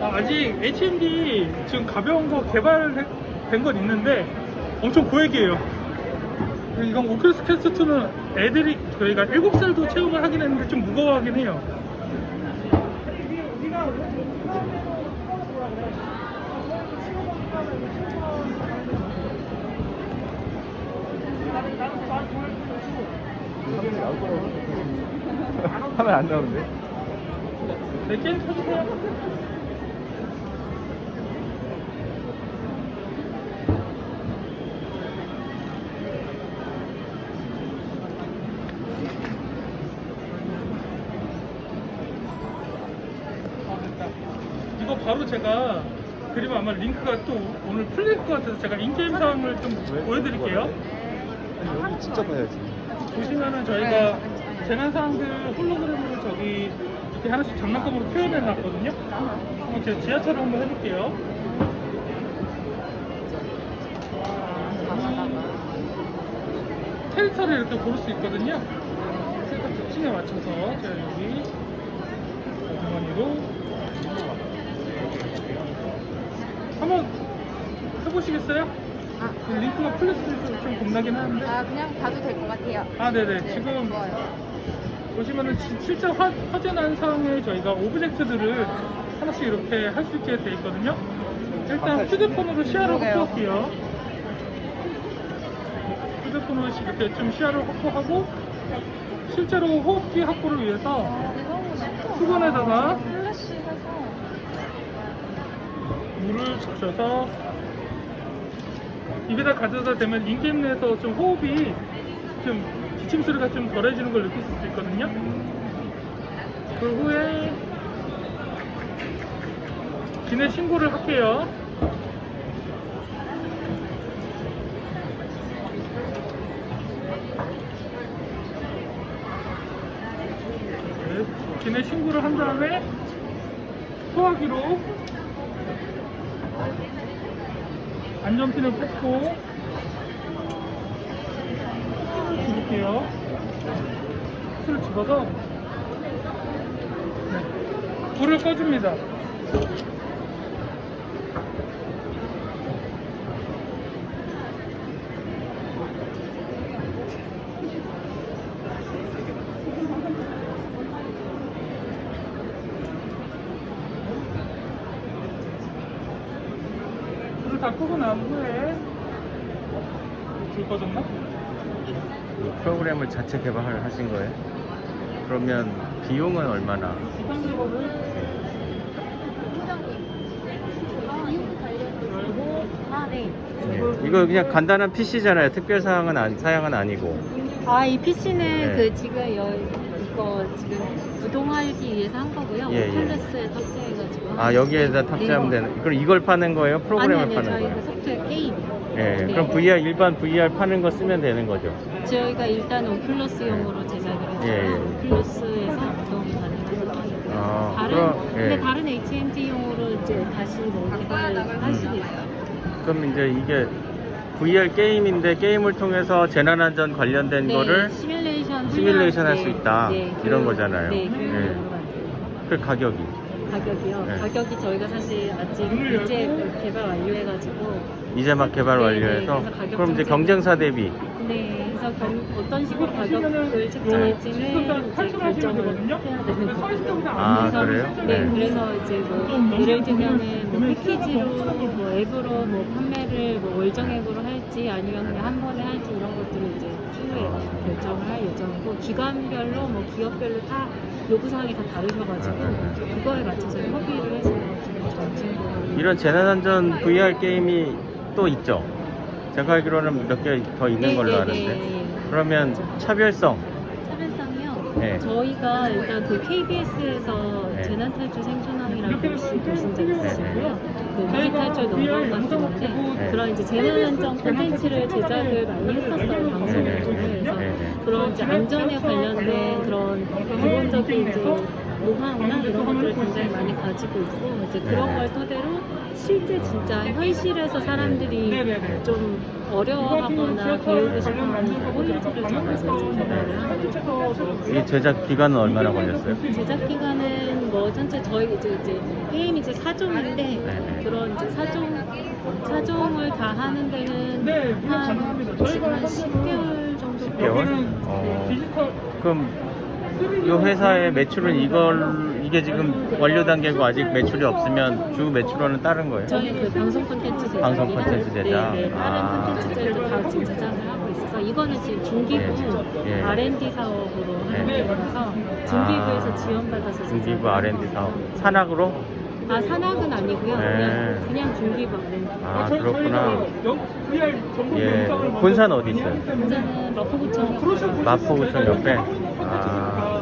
아, 아직 HMD 지금 가벼운 거 개발된 건 있는데 엄청 고액이에요. 이건 오큘러스 퀘스트 2는 애들이 저희가 7살도 체험을 하긴 했는데 좀 무거워하긴 해요. 하면 안 나오는데? 네, 게임 켜주세요. 아, 됐다. 이거 바로 제가 그리고 아마 링크가 또 오늘 풀릴 것 같아서 제가 인게임 사항을 좀 보여드릴게요. 아니 여기 진짜 봐야지 보시면은 저희가 재난 사항들 홀로그램으로 저기 이렇게 하나씩 장난감으로 표현해 놨거든요. 한번 제가 지하철을 한번 해볼게요. 캐릭터를 이렇게 고를 수 있거든요. 캐릭터 특징에 맞춰서 제가 여기 주머니로 한번 해보시겠어요? 아, 링크가 풀릴 수도 있어서 좀 겁나긴 하는데. 아 그냥 봐도 될 것 같아요. 아, 네네. 네, 지금 좋아요. 보시면은 지- 실제 화, 화재 난 상황에 저희가 오브젝트들을 하나씩 이렇게 할 수 있게 돼 있거든요. 일단 휴대폰으로 시야를 그러게요. 확보할게요. 휴대폰으로 시- 이렇게 좀 시야를 확보하고 실제로 호흡기 확보를 위해서 쉽다. 수건에다가 플래시 해서 물을 적셔서 입에다 가져다 대면 인게임 내에서 좀 호흡이 좀 기침 소리가 좀 덜해지는 걸 느낄 수 있거든요. 그 후에 기내 신고를 할게요. 네, 기내 신고를 한 다음에 소화기로 안전핀을 뽑고 술을 집을게요. 술을 집어서 네, 불을 꺼줍니다. 불을 다 끄고 난 후에 불 꺼졌나? 이 프로그램을 자체 개발을 하신 거예요? 그러면 비용은 얼마나? 열고 아 네. 예. 이거 그냥 간단한 PC잖아요. 특별 사항은 안, 사양은 아니고. 아 이 PC는 네. 그 지금 여, 이 거 지금 구동하기 위해서 한 거고요. 예, 예. 오큘러스에 탑재해가지고. 아 여기에다 탑재하면 네. 되는. 그럼 이걸 파는 거예요? 아니 프로그램을 아니요 파는 저희 거예요? 그 소프트웨어 게임. 예. 네. 그럼 VR 일반 VR 파는 거 쓰면 되는 거죠? 저희가 일단 오큘러스용으로 제작을 해서 예, 예. 오큘러스에서 구동이 상황이고 아, 다른 그럼, 예. 근데 다른 HMD용으로 이제 다시 뭐 개발을 할 수도 있어요. 그럼 이제 이게 VR 게임인데 게임을 통해서 재난안전 관련된 네, 거를 시뮬레이션 시뮬레이션 할 수 있다. 이런 거잖아요. 네, 예. 교육용으로 만든 그 가격이. 가격이요. 네. 가격이 저희가 사실 아직 이제 개발 완료해가지고 이제 막 개발 네, 완료해서 네, 그래서 가격 그럼 이제 경쟁사 대비 네, 그래서 견, 어떤 식으로 가격을 요 책정할지는 직선단 이제 결정을. 해야 되는. 때보다 아, 안 그래요? 네, 네. 그래서 이제 뭐 예를 들면은 뭐 패키지로 뭐 앱으로 뭐 판매를 뭐 월정액으로 할지 아니면 그냥 한 번에 할지 이런 것들을 이제 추후에 결정을 할 예정이고 기관별로 뭐 기업별로 다 요구 사항이 다 다르셔가지고 그거에 맞춰서 협의를 해서 이런 재난안전 VR 게임이 또 있죠. 제가 알기로는 몇 개 더 있는 걸로 아는데. 그러면 차별성. 차별성이요. 네. 저희가 일단 그 KBS에서 네. 재난탈출 혹시 보신 적 네, 있으시고요? 그 저희가 위기탈출 VR 넘버 영상을 같은 보고 네. 그런 이제 재난안전 콘텐츠를 제작을 많이 했었어요 방송을 네, 네, 통해서 네, 네. 그런 이제 안전에 관련된 그런 기본적인 이제 노하우나 이런 것들을 굉장히 많이 가지고 있고 이제 그런 네. 걸 토대로 실제 진짜 현실에서 사람들이 네네네. 좀 어려워하거나 배우고 싶어하는 포인트를 잡아서 개발을 거죠. 이 제작 기간은 얼마나 걸렸어요? 제작 기간은 뭐 전체 저희 이제 이제 게임이 이제 사종인데. 그런 이제 사종 사종을 다 하는 데는 네, 한한 10개월 정도 10개월? 여기는 어. 그럼 이 회사의 매출은 이걸 이게 지금 완료 단계고 아직 매출이 없으면 주 매출원은 다른 거예요? 저희 그 방송 콘텐츠 제작이랑 방송 콘텐츠 제작? 네, 네, 아. 다른 콘텐츠들도 다 지금 제작을 하고 있어서 이거는 지금 중기부 예, 예. R&D 사업으로 하는 네. 거라서 중기부에서 아. 지원받아서 중기부 R&D 사업. 산학으로? 아 산학은 아니고요 네. 그냥 그냥 중기부 R&D 아 저희- 그렇구나. 예. 본사는 만들기 어디 있어요? 때문에 저는 마포구청 옆에? 아.